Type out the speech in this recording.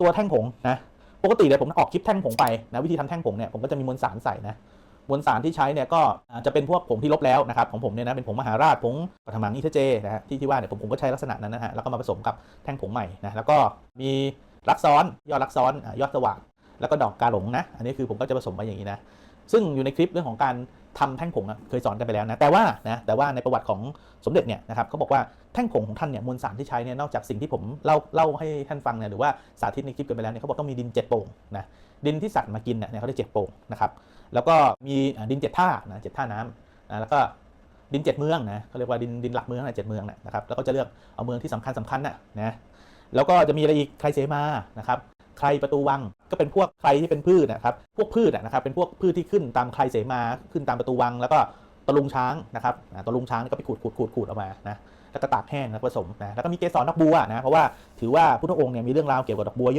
ตัวแท่งผงนะปกติเนี่ยผมออกคลิปแท่งผงไปนะวิธีทำแท่งผงเนี่ยผมก็จะมีมวลสารใส่นะมวลสารที่ใช้เนี่ยก็จะเป็นพวกผงที่ลบแล้วนะครับของผมเนี่ยนะเป็นผงมหาราชผงปัทมังอิเทเจนะฮะที่ที่ว่าเนี่ยผมผมก็ใช้ลักษณะนั้นนะฮะแล้วก็มาผสมกับแท่งผงใหม่นะแล้วก็มีรักซ้อนยอดรักซ้อนยอดสว่างแล้วก็ดอกกาหลงนะ อันนี้คือผมก็จะผสมไว้อย่างนี้นะซึ่งอยู่ในคลิปเรื่องของการ ทำแท่งผงอะเคยสอนกันไปแล้วนะแต่ว่านะแต่ว่าในประวัติของสมเด็จเนี่ยนะครับเขาบอกว่าแท่งผงของท่านเนี่ยมวลสารที่ใช้เนี่ยนอกจากสิ่งที่ผมเล่าเล่าให้ท่านฟังเนี่ยหรือว่าสาธิตในคลิปกันไปแล้วเนี่ยเขาบอกต้องมีดินเจ็ดโป่งนะดินที่สัตว์มากินเนี่ยเขาได้เจ็ดโป่งนะครับแล้วก็มีดินเจ็ดท่านะเจ็ดท่าน้ำนะแล้วก็ดินเจ็ดเมืองนะเขาเรียกว่าดินดินหลักเมืองนะเจ็ดเมืองนะนะครับแล้วก็จะเลือกเอาเมืองที่สำคัญสำคัญน่ะนะแล้วก็จะมีอะไรอีกใครเสมานะครับ ใครประตูวังก็เป็นพวกใครที่เป็นพืชนะครับ พวกพืชอะนะครับเป็นพวกพืชที่ขึ้นตามใครเสมาขึ้นตามประตูวัง แล้วก็ตะลุงช้างนะครับตะลุงช้างก็ไปขูดขูดขูดขูดออกมานะแล้วก็ตากแห้งนะผสมนะแล้วก็มีเกสรดอกบัวนะเพราะว่าถือว่าพุทธองค์เนี่ยมีเรื่องราวเกี่ยวกับดอกบัวเยอะ